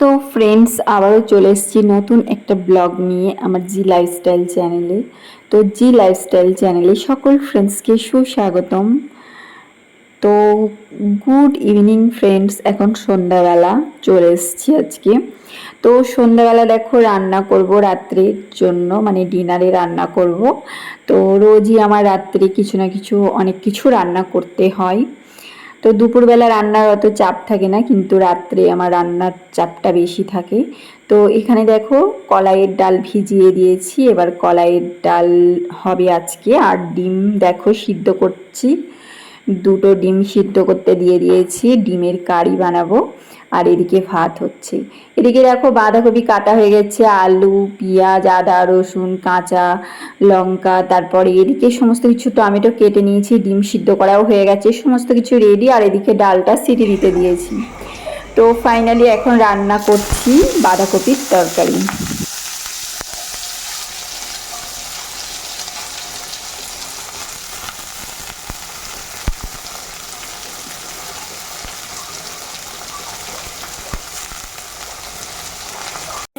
তো ফ্রেন্ডস আবারও চলে এসেছি নতুন একটা ব্লগ নিয়ে আমার জি লাইফস্টাইল চ্যানেলে তো জি লাইফস্টাইল চ্যানেলে সকল ফ্রেন্ডসকে সুস্বাগতম। তো গুড ইভিনিং ফ্রেন্ডস এখন সন্ধ্যাবেলা চলে এসেছি আজকে। তো সন্ধ্যাবেলা দেখো রান্না করব রাত্রের জন্য মানে ডিনারে রান্না করব। তো রোজই আমার রাত্রে কিছু না কিছু অনেক কিছু রান্না করতে হয়। তো দুপুরবেলা রান্নার অত চাপ থাকে না, কিন্তু রাত্রে আমার রান্নার চাপটা বেশি থাকে। তো এখানে দেখো কলাইয়ের ডাল ভিজিয়ে দিয়েছি, এবার কলাইয়ের ডাল হবে আজকে, আর ডিম দেখো সিদ্ধ করছি। দুটো ডিম সিদ্ধ করতে দিয়ে দিয়েছি, ডিমের কারি বানাবো, আর এদিকে ভাত হচ্ছে। এদিকে দেখো বাঁধাকপি কাটা হয়ে গেছে, আলু, পেঁয়াজ, আদা, রসুন, কাঁচা লঙ্কা, তারপরে এদিকে সমস্ত কিছু টমেটো কেটে নিয়েছি, ডিম সিদ্ধ করাও হয়ে গেছে, সমস্ত কিছু রেডি আর এদিকে ডালটা সিটি দিতে দিয়েছি। তো ফাইনালি এখন রান্না করছি বাঁধাকপির তরকারি।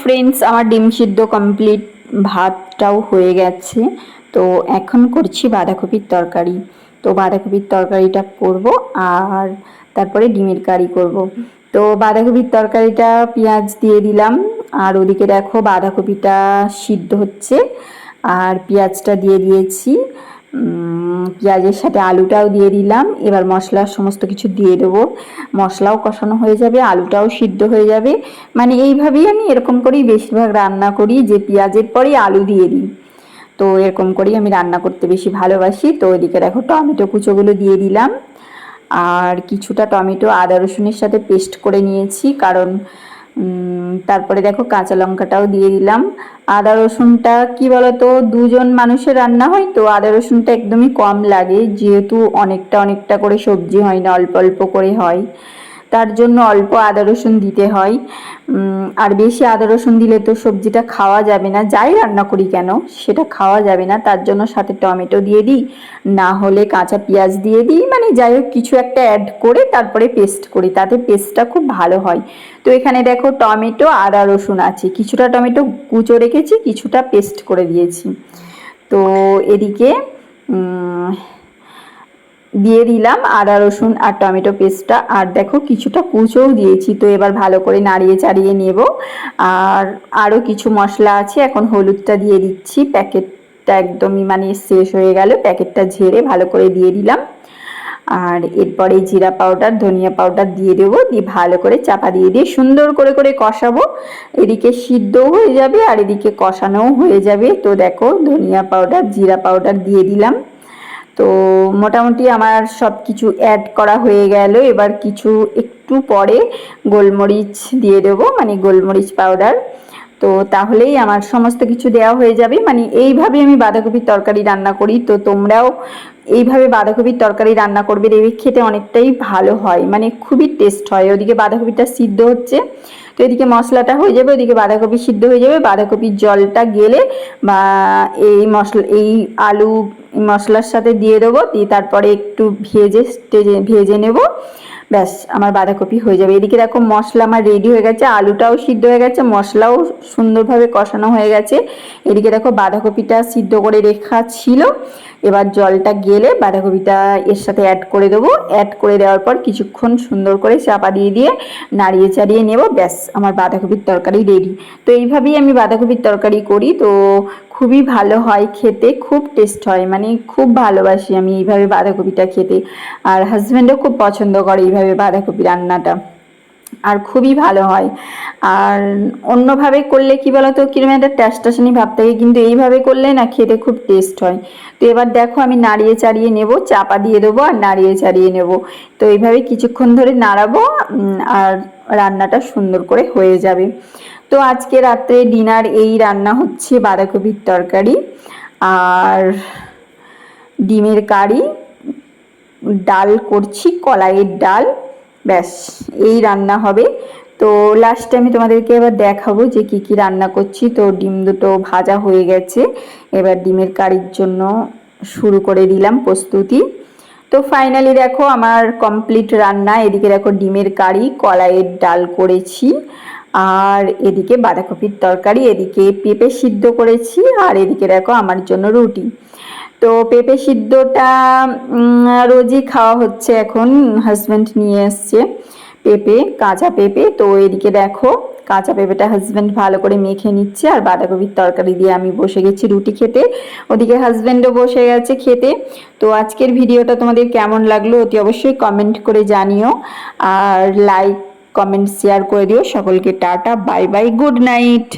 ফ্রেন্ডস আমার ডিম সিদ্ধ কমপ্লিট ভাতটাও হয়ে গেছে। তো এখন করছি বাঁধাকপির তরকারি। তো বাঁধাকপির তরকারিটা করব আর তারপরে ডিমের কারি করব। তো বাঁধাকপির তরকারিটা পেঁয়াজ দিয়ে দিলাম। আর ওদিকে দেখো বাঁধাকপিটা সিদ্ধ হচ্ছে। আর পেঁয়াজটা দিয়ে দিয়েছি। পেঁয়াজের সাথে আলুটাও দিয়ে দিলাম। এবার মশলা সমস্ত কিছু দিয়ে দেবো। মশলাও কষানো হয়ে যাবে, আলুটাও সিদ্ধ হয়ে যাবে। মানে এইভাবেই আমি এরকম করেই বেশিরভাগ রান্না করি, যে পেঁয়াজের পরেই আলু দিয়ে দিই। তো এরকম করেই আমি রান্না করতে বেশি ভালোবাসি। তো এদিকে দেখো, টমেটো কুচোগুলো দিয়ে দিলাম। আর কিছুটা টমেটো, আদা রসুনের সাথে পেস্ট করে নিয়েছি। কারণ তারপরে দেখো কাঁচা লঙ্কাটাও দিয়ে দিলাম। আদা রসুনটা কি বলতো, দুজন মানুষের রান্না হয় তো, আদা রসুনটা একদমই কম লাগে, যেহেতু অনেকটা অনেকটা করে সবজি হয় না, অল্প অল্প করে হয়। তার জন্য অল্প আদা রসুন দিতে হয়। আর বেশি আদা রসুন দিলে তো সবজিটা খাওয়া যাবে না। যাই রান্না করি কেন? সেটা খাওয়া যাবে না। তার জন্য সাথে টমেটো দিয়ে দিই। না হলে কাঁচা পেঁয়াজ দিয়ে দিই। মানে যাই হোক, কিছু একটা অ্যাড করে তারপরে পেস্ট করি। তাতে পেস্টটা খুব ভালো হয়। তো এখানে দেখো টমেটো, আদা, রসুন আছে। কিছুটা টমেটো কুচো রেখেছি, কিছুটা পেস্ট করে দিয়েছি। তো এদিকে দিয়ে দিলাম আদা, রসুন আর টমেটো পেস্টটা। আর দেখো কিছুটা কুচোও দিয়েছি, তো এবার ভালো করে নাড়িয়ে চাড়িয়ে নেব। আর আরও কিছু মশলা আছে, এখন হলুদটা দিয়ে দিচ্ছি। প্যাকেটটা একদমই মানে শেষ হয়ে গেল, প্যাকেটটা ঝেড়ে ভালো করে দিয়ে দিলাম। আর এরপরে জিরা পাউডার, ধনিয়া পাউডার দিয়ে দেবো, দিয়ে ভালো করে চাপা দিয়ে দিয়ে সুন্দর করে করে কষাবো। এদিকে সিদ্ধও হয়ে যাবে আর এদিকে কষানোও হয়ে যাবে। তো দেখো ধনিয়া পাউডার, জিরা পাউডার দিয়ে দিলাম। তো মোটামুটি আমার সব কিছু অ্যাড করা হয়ে গেল। এবার কিছু একটু পরে গোলমরিচ দিয়ে দেবো মানে গোলমরিচ পাউডার তো তাহলেই আমার সমস্ত কিছু দেওয়া হয়ে যাবে। মানে এইভাবে আমি বাঁধাকপির তরকারি রান্না করি। তো তোমরাও এইভাবে বাঁধাকপির তরকারি রান্না করবে, দেখবে খেতে অনেকটাই ভালো হয়। মানে খুবই টেস্ট হয়। ওদিকে বাঁধাকপিটা সিদ্ধ হচ্ছে। তো এদিকে মশলাটা হয়ে যাবে, ওদিকে বাঁধাকপি সিদ্ধ হয়ে যাবে। বাঁধাকপির জলটা গেলে বা এই মশলা, এই আলু মশলার সাথে দিয়ে দেবো। দিয়ে তারপরে একটু ভেজে ভেজে নেব। ব্যাস, আমার বাঁধাকপি হয়ে যাবে। এদিকে দেখো মশলা আমার রেডি হয়ে গেছে, আলুটাও সিদ্ধ হয়ে গেছে, মশলাও সুন্দরভাবে কষানো হয়ে গেছে। এদিকে দেখো বাঁধাকপিটা সিদ্ধ করে রেখা ছিল। এবার জলটা গেলে বাঁধাকপিটা এর সাথে অ্যাড করে দেবো। অ্যাড করে দেওয়ার পর কিছুক্ষণ সুন্দর করে চাপা দিয়ে দিয়ে নাড়িয়ে চাড়িয়ে নেব। ব্যাস, আমার বাঁধাকপির তরকারি রেডি তো এইভাবেই আমি বাঁধাকপির তরকারি করি। তো খুবই ভালো হয় খেতে, খুব টেস্ট হয় মানে খুব ভালোবাসি আমি এইভাবে বাঁধাকপিটা খেতে। আর হাজব্যান্ডও খুব পছন্দ করে এইভাবে বাঁধাকপি রান্নাটা। আর খুবই ভালো হয়। আর অন্যভাবে করলে কি বলতো, কীরকম একটা টেস্টাশনি ভাব থাকে কিন্তু এইভাবে করলে না খেতে খুব টেস্ট হয় তো এবার দেখো আমি নাড়িয়ে চাড়িয়ে নেব চাপা দিয়ে দেবো আর নাড়িয়ে চাড়িয়ে নেব তো এইভাবে কিছুক্ষণ ধরে নাড়াবো আর রান্নাটা সুন্দর করে হয়ে যাবে তো আজকে রাত্রে ডিনার এই রান্না হচ্ছে বাঁধাকপির তরকারি আর ডিমের কারি ডাল করছি কলাইয়ের ডাল ব্যাস, এই রান্না হবে। তো লাস্টে আমি তোমাদেরকে এবার দেখাবো যে কি কি রান্না করছি। তো ডিম দুটো ভাজা হয়ে গেছে। এবার ডিমের কারির জন্য শুরু করে দিলাম প্রস্তুতি। তো ফাইনালি দেখো আমার কমপ্লিট রান্না। এদিকে দেখো ডিমের কারি, কলাইয়ের ডাল করেছি। আর এদিকে বাঁধাকপির তরকারি, এদিকে পেঁপে সিদ্ধ করেছি। আর এদিকে দেখো আমার জন্য রুটি। তো পেঁপে সিদ্ধটা রোজই খাওয়া হচ্ছে এখন। হাজব্যান্ড নিয়ে এসছে পেঁপে, কাঁচা পেঁপে। তো এদিকে দেখো, কাঁচা পেঁপেটা হাজব্যান্ড ভালো করে মেখে নিচ্ছে আর বাঁধাকপির তরকারি দিয়ে আমি বসে গেছি রুটি খেতে। ওদিকে হাজব্যান্ডও বসে গেছে খেতে। তো আজকের ভিডিওটা তোমাদের কেমন লাগল অতি অবশ্যই কমেন্ট করে জানিও। আর লাইক কমেন্ট শেয়ার করে দিও। সকলকে tata bye bye good night